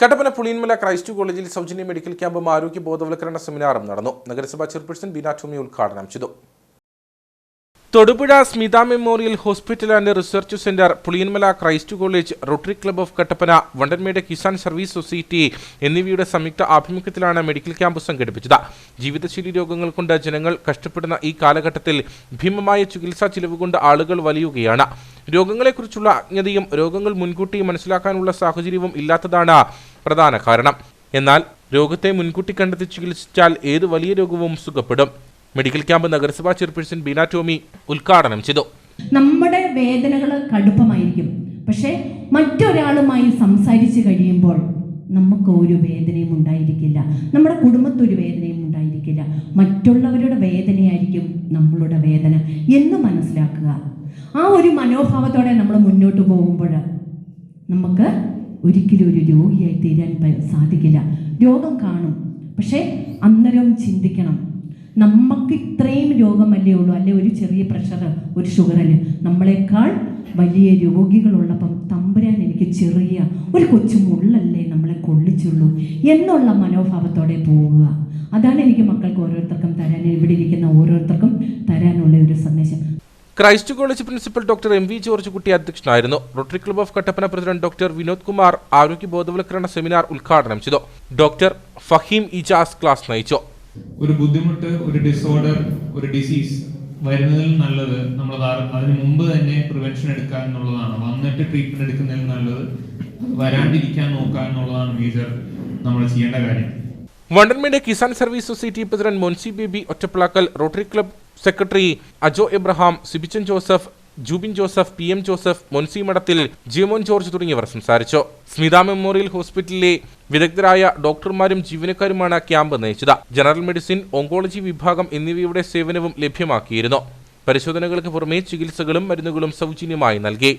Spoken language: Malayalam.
കട്ടപ്പന പുളിയൻമല ക്രൈസ്റ്റ് കോളേജിൽ സൗജന്യ മെഡിക്കൽ ക്യാമ്പും ആരോഗ്യ ബോധവൽക്കരണ സെമിനാറും നടന്നു. നഗരസഭാ ചെയർപേഴ്സൺ ബീന ടോമി ഉദ്ഘാടനം ചെയ്തു. Thodupuzha Smitha memorial hospital and research centre Puliyanmala Christ college Rotary club of Kattappana Vandanmedu Kisan service society എന്നിവയുടെ സംയുക്ത ആഭിമുഖ്യത്തിലാണ് മെഡിക്കൽ ക്യാമ്പ് സംഘടിപ്പിച്ചത്. ജീവിതശൈലി രോഗങ്ങൾ കൊണ്ട് ജനങ്ങൾ കഷ്ടപ്പെടുന്ന ഈ കാലഘട്ടത്തിൽ ഭീമമായ ചികിത്സാ ചിലവ് കൊണ്ട് ആളുകൾ വലിയുകയാണ്. രോഗങ്ങളെക്കുറിച്ചുള്ള അജ്ഞതയും രോഗങ്ങൾ മുൻകൂട്ടി മനസ്സിലാക്കാനുള്ള സാഹചര്യവും ഇല്ലാത്തതാണ് പ്രധാന കാരണം. എന്നാൽ രോഗത്തെ മുൻകൂട്ടി കണ്ടെത്തി ചികിത്സിച്ചാൽ ഏത് വലിയ രോഗവും സുഖപ്പെടും. മെഡിക്കൽ ക്യാമ്പ് നഗരസഭാ ചെയർപേഴ്സൺ ബീന ടോമി ഉദ്ഘാടനം ചെയ്തു. നമ്മുടെ വേദനകൾ കടുപ്പമായിരിക്കും. പക്ഷേ മറ്റൊരാളുമായി സംസാരിച്ച് കഴിയുമ്പോൾ നമുക്ക് ഒരു വേദനയും ഉണ്ടായിരിക്കില്ല. നമ്മുടെ കുടുംബത്തൊരു വേദനയും ഉണ്ടായിരിക്കില്ല. മറ്റുള്ളവരുടെ വേദനയായിരിക്കും നമ്മളുടെ വേദന എന്ന് മനസ്സിലാക്കുക. ആ ഒരു മനോഭാവത്തോടെ നമ്മൾ മുന്നോട്ട് പോകുമ്പോൾ നമുക്ക് ഒരിക്കലും ഒരു രോഗിയായി തീരാൻ സാധിക്കില്ല. രോഗം കാണും. പക്ഷേ അന്നേരം ചിന്തിക്കണം. നമുക്ക് ഇത്രയും രോഗമല്ലേ ഉള്ളൂ. അല്ലെ ഒരു ചെറിയ പ്രഷർ ഒരു ഷുഗർ അല്ലേ? നമ്മളെക്കാൾ വലിയ രോഗികളുള്ളപ്പം തമ്പുരാൻ എനിക്ക് ചെറിയ ഒരു കൊച്ചു മുള്ളല്ലേ നമ്മളെ കൊള്ളിച്ചുള്ളൂ എന്നുള്ള മനോഭാവത്തോടെ പോവുക. അതാണ് എനിക്ക് മക്കൾക്ക് ഓരോരുത്തർക്കും തരാൻ ഇവിടെ ഇരിക്കുന്ന ഓരോരുത്തർക്കും തരാനുള്ള ഒരു സന്ദേശം. Christ college principal doctor M V George Kutty അധ്യക്ഷനായിരുന്നു. Rotary club of Kattappana president doctor Vinod Kumar ആരോഗ്യ ബോധവൽക്കരണ സെമിനാർ ഉദ്ഘാടനം ചെയ്തു. ഡോക്ടർ ഫഹീം ഇജാസ് ക്ലാസ് നയിച്ചു. ഒരു ബുദ്ധിമുട്ട് ഒരു ഡിസോർഡർ ഒരു ഡിസീസ് വരുന്നതിൽ നല്ലത് നമ്മൾ അതിന് മുമ്പ് തന്നെ പ്രിവെൻഷൻ എടുക്കുക എന്നുള്ളതാണ്. വന്നിട്ട് ട്രീറ്റ്മെന്റ് എടുക്കുന്നതിൽ നല്ലത്. വരാണ്ടിരിക്കാൻ നോക്കുക എന്നുള്ളതാണ് മേജർ നമ്മൾ ചെയ്യേണ്ട കാര്യം. Vandanmedu Kisan service society president Moncy Baby Ottappilakkal Rotary club secretary Ajo Abraham Sibichan Joseph Jubin Joseph P M Joseph Moncy Madathil Jimon George തുടങ്ങിയവർ സംസാരിച്ചു. സ്മിത മെമ്മോറിയൽ ഹോസ്പിറ്റലിലെ വിദഗ്ധരായ ഡോക്ടർമാരും ജീവനക്കാരുമാണ് ക്യാമ്പ് നയിച്ചത്. ജനറൽ മെഡിസിൻ ഓങ്കോളജി വിഭാഗം എന്നിവയുടെ സേവനവും ലഭ്യമാക്കിയിരുന്നു. പരിശോധനകൾക്ക് പുറമെ ചികിത്സകളും മരുന്നുകളും സൗജന്യമായി നൽകി.